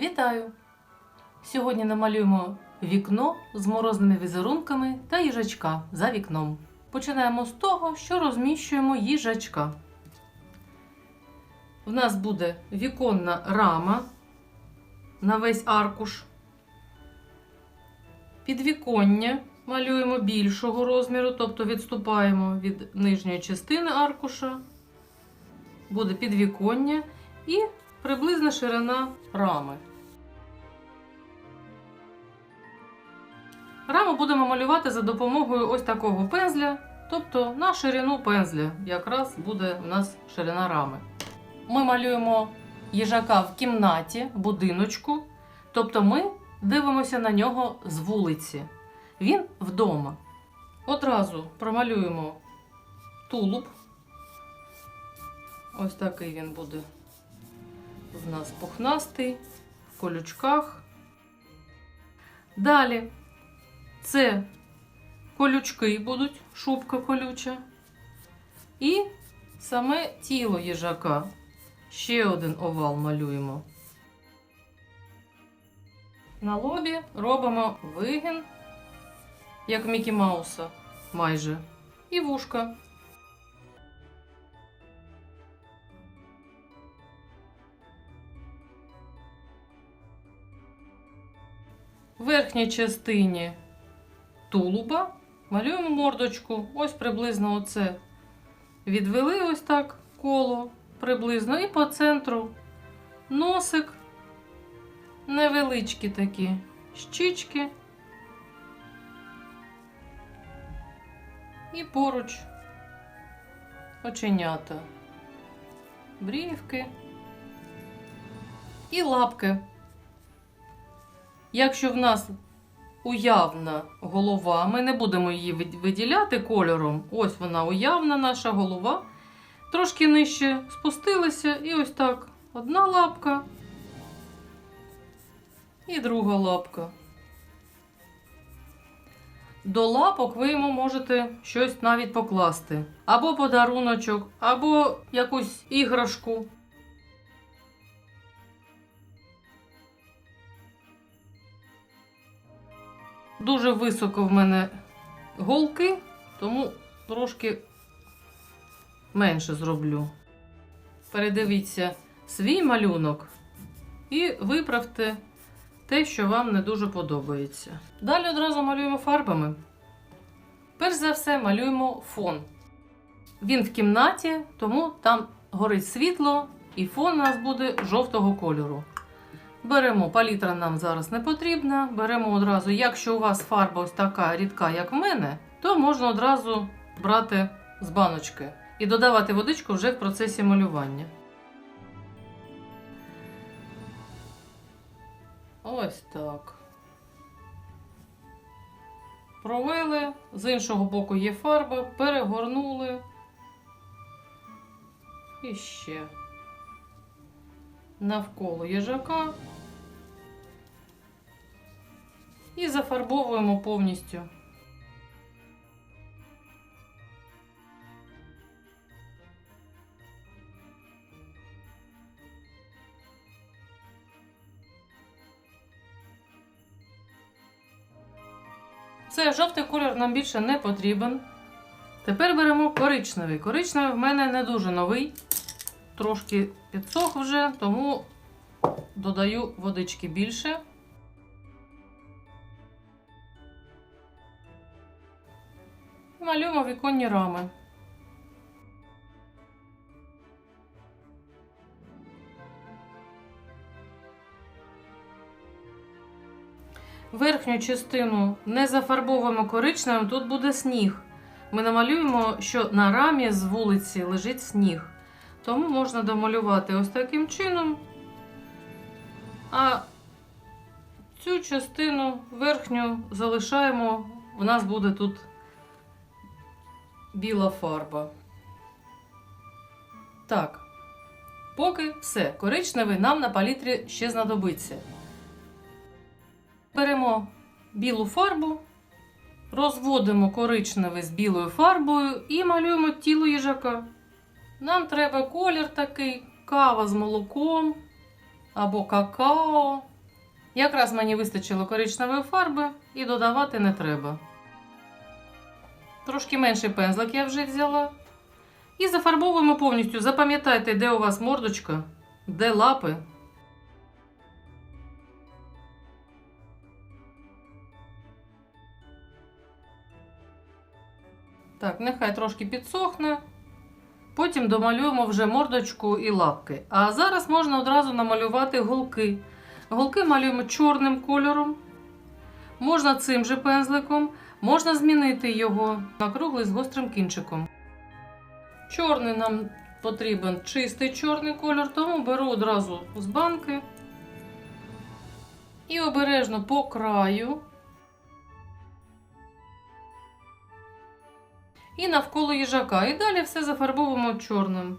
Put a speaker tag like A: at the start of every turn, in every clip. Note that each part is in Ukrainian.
A: Вітаю! Сьогодні намалюємо вікно з морозними візерунками та їжачка за вікном. Починаємо з того, що розміщуємо їжачка. В нас буде віконна рама на весь аркуш. Підвіконня малюємо більшого розміру, тобто відступаємо від нижньої частини аркуша. Буде підвіконня і приблизна ширина рами. Раму будемо малювати за допомогою ось такого пензля, тобто на ширину пензля якраз буде у нас ширина рами. Ми малюємо їжака в кімнаті, будиночку, тобто ми дивимося на нього з вулиці. Він вдома. Одразу промалюємо тулуб. Ось такий він буде в нас пухнастий, в колючках. Далі це колючки будуть, шубка колюча. І саме тіло їжака. Ще один овал малюємо. На лобі робимо вигін, як Мікі Мауса майже. І вушка. В верхній частині тулуба малюємо мордочку. Ось приблизно оце. Відвели ось так коло приблизно. І по центру носик. Невеличкі такі щічки. І поруч оченята, брівки і лапки. Якщо в нас уявна голова, ми не будемо її виділяти кольором. Ось вона уявна наша голова. Трошки нижче спустилися, і ось так одна лапка і друга лапка. До лапок ви йому можете щось навіть покласти. Або подаруночок, або якусь іграшку. Дуже високо в мене голки, тому трошки менше зроблю. Передивіться свій малюнок і виправте те, що вам не дуже подобається. Далі одразу малюємо фарбами. Перш за все, малюємо фон. Він в кімнаті, тому там горить світло, і фон у нас буде жовтого кольору. Беремо, палітра нам зараз не потрібна. Беремо одразу, якщо у вас фарба ось така рідка, як в мене, то можна одразу брати з баночки і додавати водичку вже в процесі малювання. Ось так. Провели, з іншого боку є фарба, перегорнули. І ще навколо їжака. І зафарбовуємо повністю. Це жовтий колір нам більше не потрібен. Тепер беремо коричневий. Коричневий в мене не дуже новий, трошки підсох вже, тому додаю водички більше. Малюємо віконні рами. Верхню частину не зафарбовуємо коричневим, тут буде сніг. Ми намалюємо, що на рамі з вулиці лежить сніг. Тому можна домалювати ось таким чином. А цю частину верхню залишаємо, у нас буде тут біла фарба. Так, поки все. Коричневий нам на палітрі ще знадобиться. Беремо білу фарбу, розводимо коричневий з білою фарбою і малюємо тіло їжака. Нам треба колір такий, кава з молоком або какао. Якраз мені вистачило коричневої фарби і додавати не треба. Трошки менший пензлик я вже взяла. І зафарбовуємо повністю. Запам'ятайте, де у вас мордочка, де лапи. Так, нехай трошки підсохне. Потім домалюємо вже мордочку і лапки. А зараз можна одразу намалювати голки. Голки малюємо чорним кольором. Можна цим же пензликом, можна змінити його на круглий з гострим кінчиком. Чорний нам потрібен чистий чорний кольор, тому беру одразу з банки і обережно по краю і навколо їжака. І далі все зафарбовуємо чорним.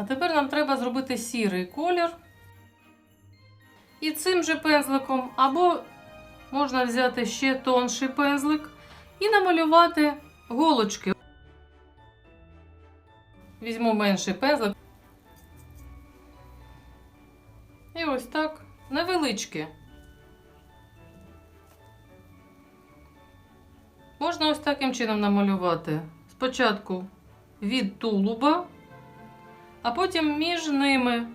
A: А тепер нам треба зробити сірий колір. І цим же пензликом, або можна взяти ще тонший пензлик і намалювати голочки. Візьму менший пензлик. І ось так невеличкі. Можна ось таким чином намалювати. Спочатку від тулуба а потім між ними.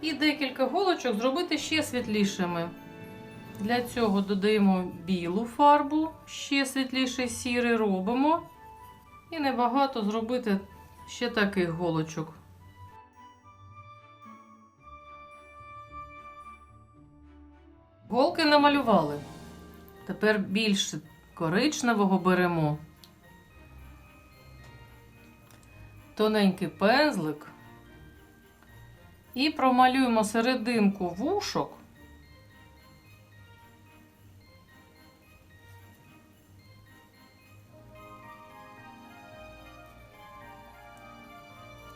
A: І декілька голочок зробити ще світлішими. Для цього додаємо білу фарбу, ще світліший сірий робимо. І небагато зробити ще таких голочок. Голки намалювали. Тепер більше коричневого беремо. Тоненький пензлик. І промалюємо серединку вушок.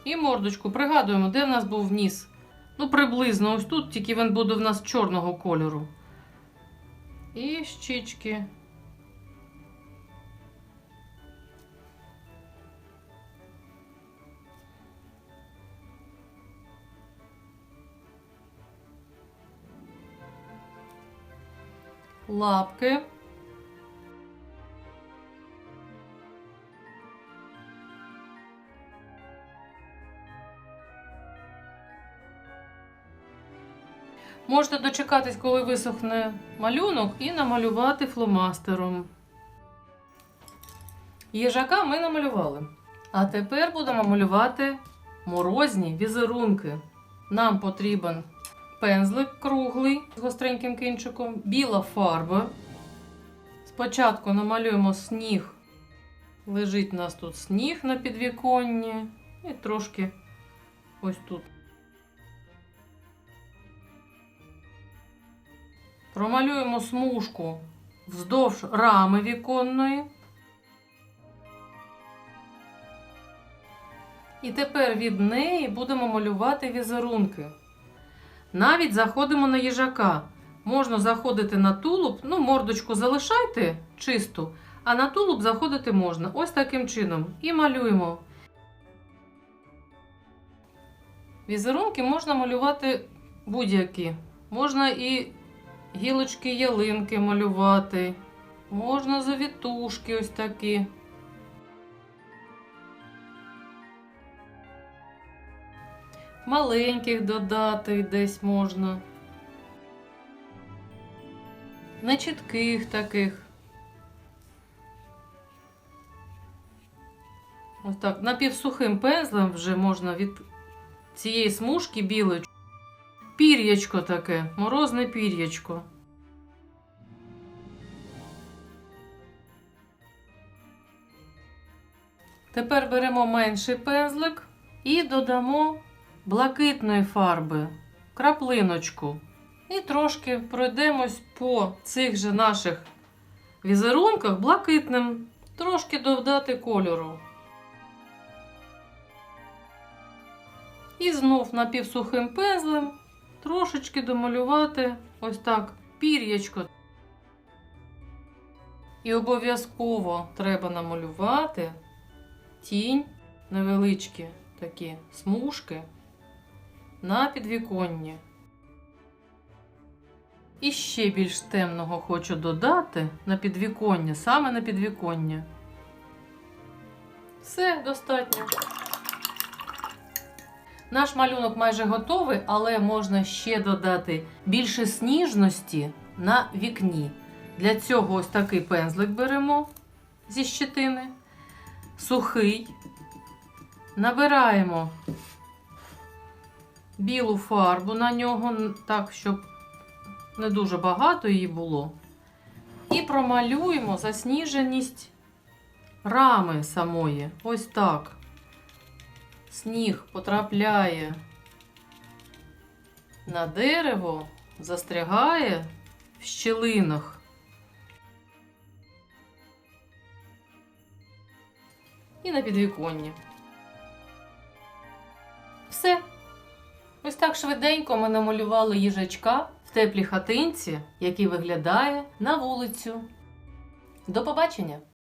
A: І мордочку. Пригадуємо, де в нас був ніс. Ну, приблизно ось тут, тільки він буде в нас чорного кольору. І щічки. Лапки. Можете дочекатись, коли висохне малюнок, і намалювати фломастером. Їжака ми намалювали. А тепер будемо малювати морозні візерунки. Нам потрібен пензлик круглий з гостреньким кінчиком, біла фарба. Спочатку намалюємо сніг. Лежить у нас тут сніг на підвіконні. І трошки ось тут. Промалюємо смужку вздовж рами віконної. І тепер від неї будемо малювати візерунки. Навіть заходимо на їжака. Можна заходити на тулуб, ну, мордочку залишайте чисту, а на тулуб заходити можна. Ось таким чином. І малюємо. Візерунки можна малювати будь-які. Можна і гілочки ялинки малювати. Можна завітушки ось такі. Маленьких додати десь можна. Нечітких таких. Ось так. Напівсухим пензлем вже можна від цієї смужки білої Пір'ячко таке, морозне пір'ячко. Тепер беремо менший пензлик і додамо блакитної фарби, краплиночку. І трошки пройдемось по цих же наших візерунках блакитним, трошки додати кольору. І знов напівсухим пензлем трошечки домалювати ось так пір'ячко. І обов'язково треба намалювати тінь, невеличкі такі смужки на підвіконні. І ще більш темного хочу додати на підвіконня, саме на підвіконня. Все достатньо. Наш малюнок майже готовий, але можна ще додати більше сніжності на вікні. Для цього ось такий пензлик беремо зі щетини, сухий, набираємо білу фарбу на нього, так, щоб не дуже багато її було. І промалюємо засніженість рами самої. Ось так. Сніг потрапляє на дерево, застрягає в щілинах. І на підвіконні. Все. Ось так швиденько ми намалювали їжачка в теплій хатинці, який виглядає на вулицю. До побачення!